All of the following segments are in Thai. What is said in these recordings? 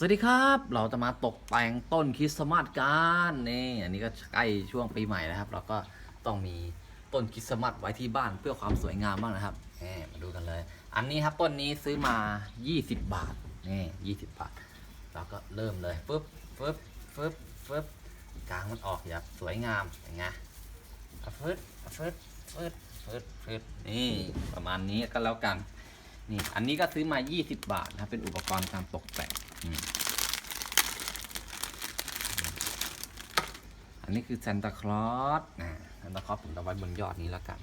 สวัสดีครับ เราจะมาตกแต่งต้นคริสต์มาสกันนี่อันนี้ก็ใกล้ช่วงปีใหม่นะครับ เราก็ต้องมีต้นคริสต์มาสไว้ที่บ้านเพื่อความสวยงามบ้างนะครับนี่มาดูกันเลย อันนี้ครับต้นนี้ซื้อมา 20 บาทนี่20 บาท เราก็เริ่มเลยปึ๊บปึ๊บปึ๊บปึ๊บกลางมันออกแบบสวยงามอย่างไงอะฟึดอะฟึดฟึดฟึดฟึดนี่ประมาณนี้ก็แล้วกันนี่อันนี้ก็ซื้อมา 20 บาทนะครับเป็นอุปกรณ์การตกแต่ง อันนี้คือซานตาคลอสนะซานตาคลอสผมจะไว้บนยอดนี้แล้วกัน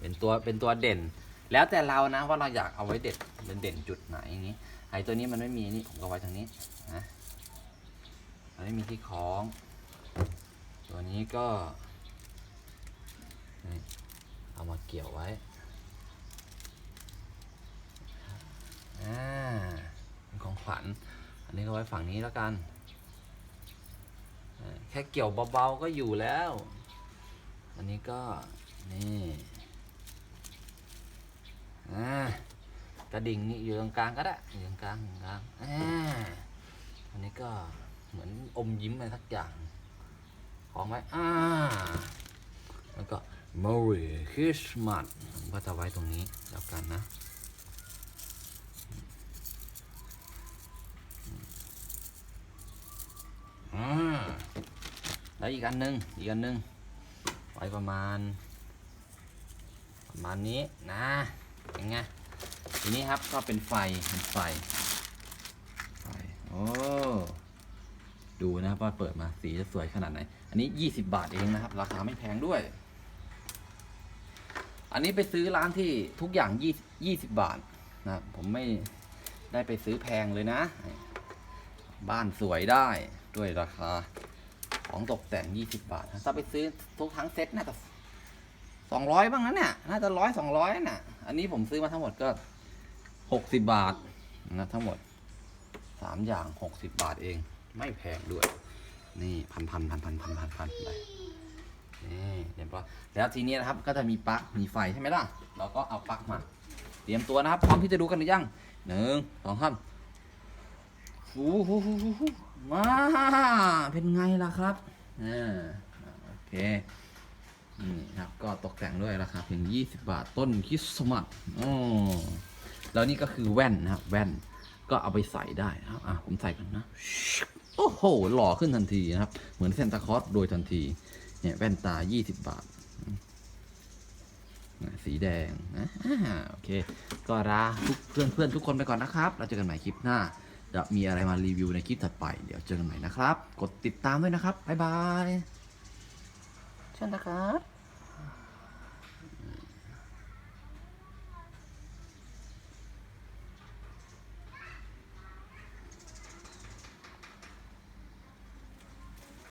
เป็นตัวเป็นตัวเด่น แล้วแต่เรานะว่าเราอยากเอาไว้เด็ดเป็นเด่นจุดไหนอย่างนี้ไอ้ตัวนี้มันไม่มีนี่ผมก็ไว้ทางนี้นะมันไม่มีที่คล้อง ตัวนี้ก็เอามาเกี่ยวไว้ อ่า เป็นอันนี้ก็ไว้ฝั่งนี้แล้วกัน แค่เกี่ยวเบาๆก็อยู่แล้ว อันนี้ก็ นี่กระดิ่งนี่อยู่ตรงกลางก็ได้อยู่ตรงกลางตรงกลางอันนี้ก็เหมือนอมยิ้มอะไรสักอย่าง ของไว้อ่าแล้วก็ Merry Christmas ผมก็จะไว้ตรงนี้แล้วกันนะ แล้วอีกอันหนึ่งอีกอันหนึ่งไว้ประมาณ ประมาณนี้นะเป็นไงทีนี้ครับก็เป็นไฟเป็นไฟไฟโอ้ดูนะครับว่าเปิดมาสีจะสวยขนาดไหน อันนี้ 20 บาทเองนะครับ ราคาไม่แพงด้วย อันนี้ไปซื้อร้านที่ทุกอย่าง20 20บาทนะครับผมไม่ได้ไปซื้อแพงเลยนะ บ้านสวยได้ด้วยราคา ของตกแต่ง 20 บาท ถ้าไปซื้อทุกทั้งเซ็ตน่าจะ200 บ้างนะเนี่ยน่าจะร้อยสองร้อยน่ะ อันนี้ผมซื้อมาทั้งหมดก็ 60 บาทนะทั้งหมด 3 อย่าง 60 บาทเอง ไม่แพงด้วย นี่พันพันพันพันพันพันพันไปนี่เดี๋ยวพอแล้วทีนี้นะครับก็จะมีปลั๊กมีไฟใช่ไหมล่ะ เราก็เอาปลั๊กมา เตรียมตัวนะครับ พร้อมที่จะดูกันหรือยังหนึ่งสองสามโอ้โห มาเป็นไงล่ะครับอ่าโอเค นี่ครับก็ตกแต่งด้วยราคาเพียง 20 บาทต้นคริสต์มาสอ๋อแล้วนี่ก็คือแว่นนะครับ แว่นก็เอาไปใส่ได้นะครับ อะผมใส่กันนะ โอ้โห หล่อขึ้นทันทีนะครับ เหมือนเซนตาคลอสโดยทันที เนี่ยแว่นตา 20 บาท สีแดงนะอ่าโอเค ก็ลาทุกเพื่อนเพื่อนทุกคนไปก่อนนะครับแล้วเจอกันใหม่คลิปหน้า จะมีอะไรมารีวิวในคลิปถัดไป เดี๋ยวเจอกันใหม่นะครับ กดติดตามด้วยนะครับ บ๊ายบายเชิญนะครับ